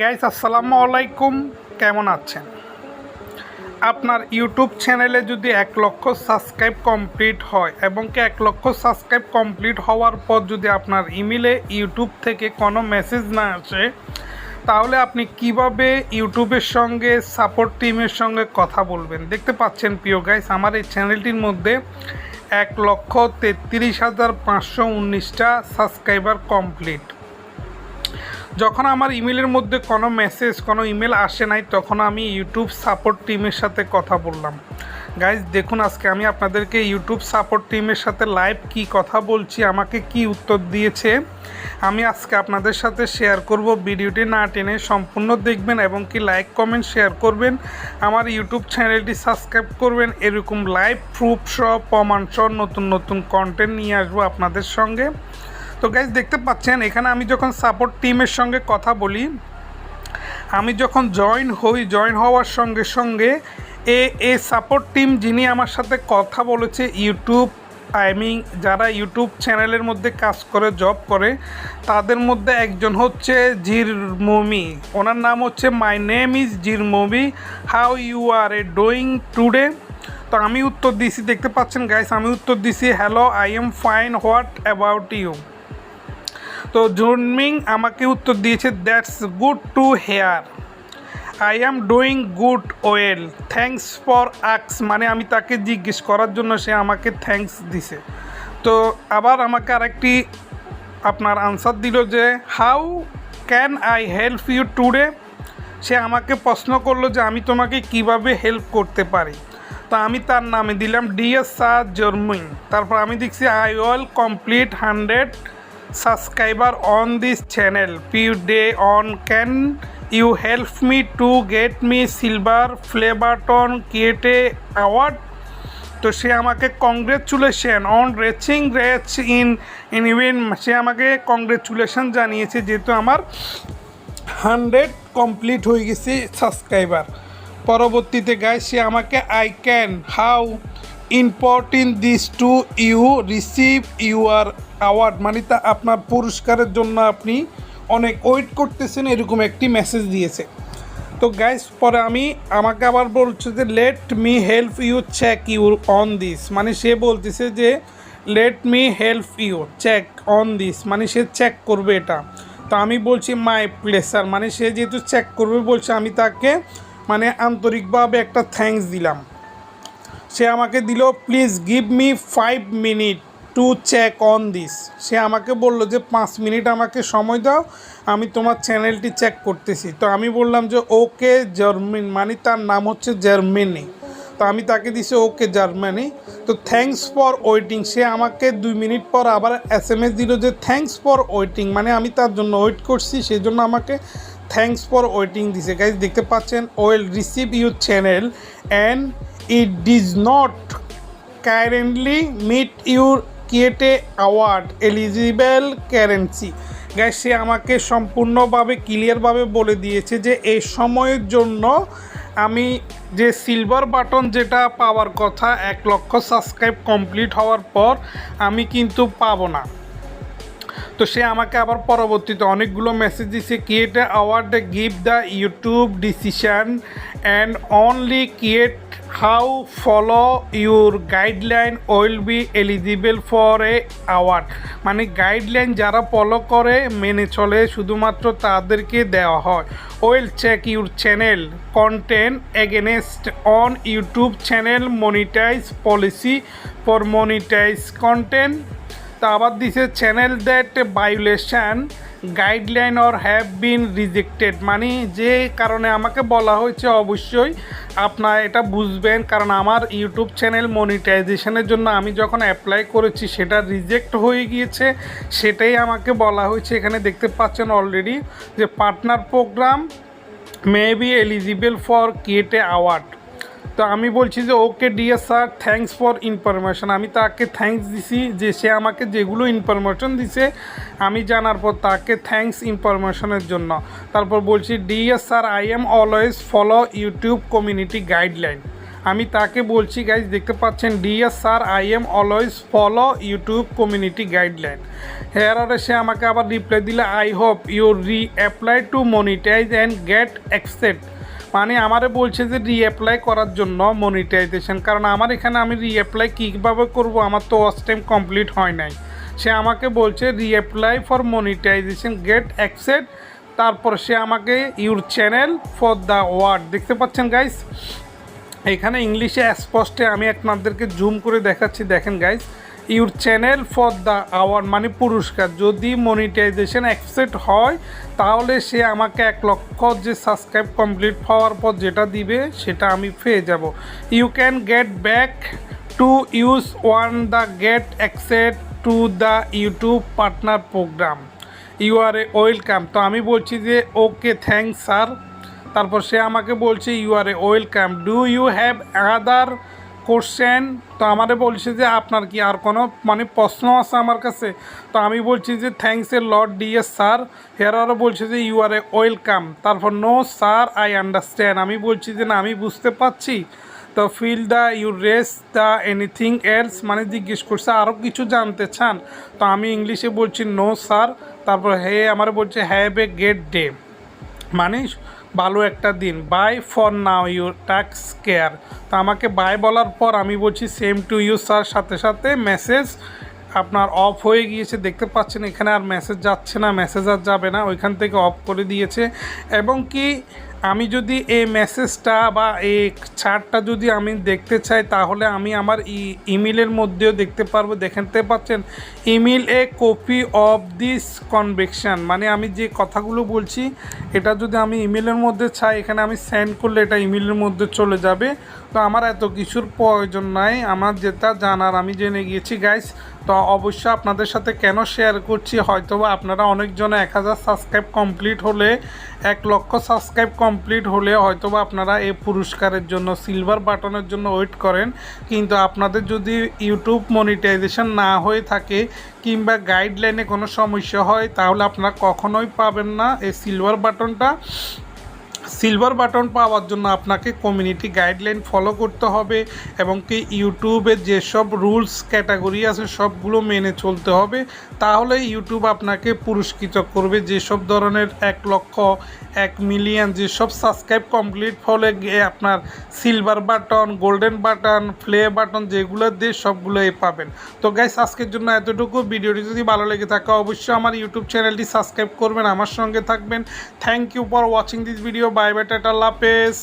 Guys আসসালামু আলাইকুম। কেমন আছেন? আপনার ইউটিউব চ্যানেলে যদি এক লক্ষ সাবস্ক্রাইব কমপ্লিট হয় এবং কি এক লক্ষ সাবস্ক্রাইব কমপ্লিট হওয়ার পর যদি আপনার ইমেলে ইউটিউব থেকে কোনো মেসেজ না আসে, তাহলে আপনি কীভাবে ইউটিউবের সঙ্গে সাপোর্ট টিমের সঙ্গে কথা বলবেন? দেখতে পাচ্ছেন প্রিয় গাইস আমার এই চ্যানেলটির মধ্যে এক লক্ষ তেত্রিশ হাজার পাঁচশো উনিশটা সাবস্ক্রাইবার কমপ্লিট যখন আমার ইমেলের মধ্যে কোনো মেসেজ কোনো ইমেল আসে নাই, তখন আমি ইউটিউব সাপোর্ট টিমের সাথে কথা বললাম। গাইজ দেখুন আজকে আমি আপনাদেরকে ইউটিউব সাপোর্ট টিমের সাথে লাইভ কি কথা বলছি, আমাকে কি উত্তর দিয়েছে, আমি আজকে আপনাদের সাথে শেয়ার করব। ভিডিওটি না টেনে সম্পূর্ণ দেখবেন এবং কি লাইক কমেন্ট শেয়ার করবেন। আমার ইউটিউব চ্যানেলটি সাবস্ক্রাইব করবেন। এরকম লাইভ প্রুফ সহ প্রমাণ সহ নতুন নতুন কন্টেন্ট নিয়ে আসব আপনাদের সঙ্গে। তো গাইজ দেখতে পাচ্ছেন, এখানে আমি যখন সাপোর্ট টিমের সঙ্গে কথা বলি, আমি যখন জয়েন হই জয়েন হওয়ার সঙ্গে সঙ্গে এ এ সাপোর্ট টিম যিনি আমার সাথে কথা বলেছে ইউটিউব আই মিন যারা ইউটিউব চ্যানেলের মধ্যে কাজ করে জব করে, তাদের মধ্যে একজন হচ্ছে জির মমি ওনার নাম হচ্ছে মাই নেম ইজ জির mummy how you are a doing today তো আমি উত্তর দিছি, দেখতে পাচ্ছেন গাইস আমি উত্তর দিছি hello I am fine what about you তো জুনমিং আমাকে উত্তর দিয়েছে that's good to hear I am doing good well thanks for আক্স মানে আমি তাকে জিজ্ঞেস করার জন্য সে আমাকে থ্যাঙ্কস দিছে। তো আবার আমাকে আরেকটি আপনার আনসার দিল যে how can I help you today সে আমাকে প্রশ্ন করল যে, আমি তোমাকে কীভাবে হেল্প করতে পারি? তো আমি তার নামে দিলাম ডিএস সার জর্মিং তারপর আমি দেখছি I well complete hundred subscriber on this channel. Few day on, can you help me to get me silver play button create a award? তো সে আমাকে congratulation on reaching reach in in even সে আমাকে congratulation জানিয়েছে যেহেতু আমার hundred complete হয়ে গেছে subscriber পরবর্তীতে গায়ে সে আমাকে I can how important this to you receive your award মানে তা আপনার পুরস্কারের জন্য আপনি অনেক ওয়েট করতেছেন, এরকম একটি মেসেজ দিয়েছে। তো গাইস পরে আমি আমাকে আবার বলছে যে let me help you check you on this মানে সে বলতেছে যে let me help you check on this মানে সে চেক করবে এটা। তো আমি বলছি মাই প্লেসার মানে সে যেহেতু চেক করবে, বলছে আমি তাকে মানে আন্তরিকভাবে একটা থ্যাঙ্কস দিলাম। সে আমাকে দিল please give me five minute to check on this সে আমাকে বলল যে, পাঁচ মিনিট আমাকে সময় দাও, আমি তোমার চ্যানেলটি চেক করতেছি। তো আমি বললাম যে ওকে জার্মিন মানে তার নাম হচ্ছে জার্মানি তো আমি তাকে দিছি ওকে জার্মানি তো থ্যাঙ্কস ফর ওয়েটিং সে আমাকে দুই মিনিট পর আবার এস এম এস দিল যে থ্যাঙ্কস ফর ওয়েটিং মানে আমি তার জন্য ওয়েট করছি সেই জন্য আমাকে থ্যাঙ্কস ফর ওয়েটিং দিছে। গাইজ দেখতে পাচ্ছেন we'll receive your channel and it does not currently meet your কিয়েটে অ্যাওয়ার্ড এলিজিবল কারেন্সি গ্যাস সে আমাকে সম্পূর্ণভাবে ক্লিয়ারভাবে বলে দিয়েছে যে এই সময়ের জন্য আমি যে সিলভার বাটন যেটা পাওয়ার কথা, এক লক্ষ সাবস্ক্রাইব কমপ্লিট হওয়ার পর আমি কিন্তু পাবো না। তো সে আমাকে আবার পরবর্তীতে অনেকগুলো মেসেজ দিছে create award give the YouTube decision and only create how follow your guideline will be eligible for a award. মানে গাইডলাইন যারা ফলো করে, মেনে চলে, শুধুমাত্র তাদেরকে দেওয়া হয়। We'll check your channel content against on YouTube channel, monetize policy for monetize content. তা আবার দিছে channel that violation guideline or have been rejected মানে যে কারণে আমাকে বলা হয়েছে অবশ্যই আপনার এটা বুঝবেন, কারণ আমার ইউটিউব চ্যানেল মনিটাইজেশনের জন্য আমি যখন অ্যাপ্লাই করেছি সেটা রিজেক্ট হয়ে গিয়েছে, সেটাই আমাকে বলা হয়েছে। এখানে দেখতে পাচ্ছেন অলরেডি যে partner program may be eligible for a award তো আমি বলছি যে, okay dear sir thanks for information আমি তাকে থ্যাংকস দিছি যে, সে আমাকে যেগুলো ইনফরমেশন দিছে, আমি জানার পর তাকে থ্যাংকস ইনফরমেশনের জন্য। তারপর বলছি dear sir I am always follow YouTube community guideline আমি তাকে বলছি গাইজ দেখতে পাচ্ছেন DS sir I am always follow YouTube community guideline here সে আমাকে আবার রিপ্লাই দিলে I hope you reapply to monetize and get accept মানে আমারে বলছে যে রিঅ্যাপ্লাই করার জন্য মনিটাইজেশন কারণ আমার এখানে আমি রিঅ্যাপ্লাই কীভাবে করব? আমার তো ওয়াচ টাইম কমপ্লিট হয় নাই। সে আমাকে বলছে reapply for monetization get accept তারপর সে আমাকে your channel for the award দেখতে পাচ্ছেন গাইস এখানে ইংলিশে স্পষ্টে আমি আপনাদেরকে জুম করে দেখাচ্ছি। দেখেন guys your channel for the award মানে পুরস্কার। যদি মনিটাইজেশন অ্যাকসেপ্ট হয়, তাহলে সে আমাকে এক লক্ষ যে সাবস্ক্রাইব কমপ্লিট হওয়ার পর যেটা দিবে, সেটা আমি পেয়ে যাব। You can get back to use one the get accept to the YouTube partner program. You are a welcome. তো আমি বলছি যে, ওকে থ্যাংকস স্যার। তারপর সে আমাকে বলছে, you are a welcome. Do you have other question তো আমারে বলছে যে আপনার কি আর কোনো মানে প্রশ্ন আছে আমার কাছে? তো আমি বলছি যে thanks a lord D DS sir here আরও বলছে যে ইউ আর এ ওয়েলকাম তারপর নো স্যার আই আন্ডারস্ট্যান্ড আমি বলছি যে, না, আমি বুঝতে পারছি। তো feel the you race the anything else মানে জিজ্ঞেস করছে আরও কিছু জানতে চান? তো আমি ইংলিশে বলছি নো স্যার তারপর হে আমার বলছে হ্যাভ এ গেট ডে মানে ভালো একটা দিন। Bye for now you take care তো আমাকে বাই বলার পর আমি বলছি সেম টু ইউ স্যার সাথে সাথে মেসেজ আপনার অফ হয়ে গিয়েছে। দেখতে পাচ্ছেন এখানে আর মেসেজ যাচ্ছে না মেসেজ আর যাবে না। ওইখান থেকে অফ করে দিয়েছে। এবং কি আমি যদি এই মেসেজটা বা এই ছাড়টা যদি আমি দেখতে চাই, তাহলে আমি আমার ইমেলের মধ্যেও দেখতে পারব। দেখতে পাচ্ছেন? Email a copy of this conversation মানে আমি যে কথাগুলো বলছি, এটা যদি আমি ইমেলের মধ্যে চাই, এখানে আমি সেন্ড করলে এটা ইমেলের মধ্যে চলে যাবে। তো আমার এত কিছুর প্রয়োজন নাই, আমার যেটা জানার আমি জেনে গিয়েছি গাইস তো অবশ্যই আপনাদের সাথে কেন শেয়ার করছি হয়তো বা আপনারা অনেকজন এক হাজার সাবস্ক্রাইব কমপ্লিট হলে এক লক্ষ সাবস্ক্রাইব কমপ্লিট হলে হয়তো বা আপনারা এই পুরস্কারের জন্য সিলভার বাটনের জন্য ওয়েট করেন। কিন্তু আপনাদের যদি ইউটিউব মনিটাইজেশন না হয়ে থাকে কিংবা গাইডলাইনে কোনো সমস্যা হয়, তাহলে আপনারা কখনোই পাবেন না এই সিলভার বাটনটা সিলভার বাটন পাওয়ার জন্য আপনাকে কমিউনিটি গাইডলাইন ফলো করতে হবে এবং কি ইউটিউবে যেসব রুলস ক্যাটাগরি আছে সবগুলো মেনে চলতে হবে। তাহলে ইউটিউব আপনাকে পুরস্কৃত করবে। যেসব ধরনের এক লক্ষ, এক মিলিয়ন যেসব সাবস্ক্রাইব কমপ্লিট ফলে আপনার silver button golden button play button যেগুলো দিয়ে সবগুলোই পাবেন। তো গাইস আজকের জন্য এতটুকু। ভিডিওটি যদি ভালো লেগে থাকে, অবশ্যই আমার ইউটিউব চ্যানেলটি সাবস্ক্রাইব করবেন, আমার সঙ্গে থাকবেন। Thank you for watching this video tata লাপেস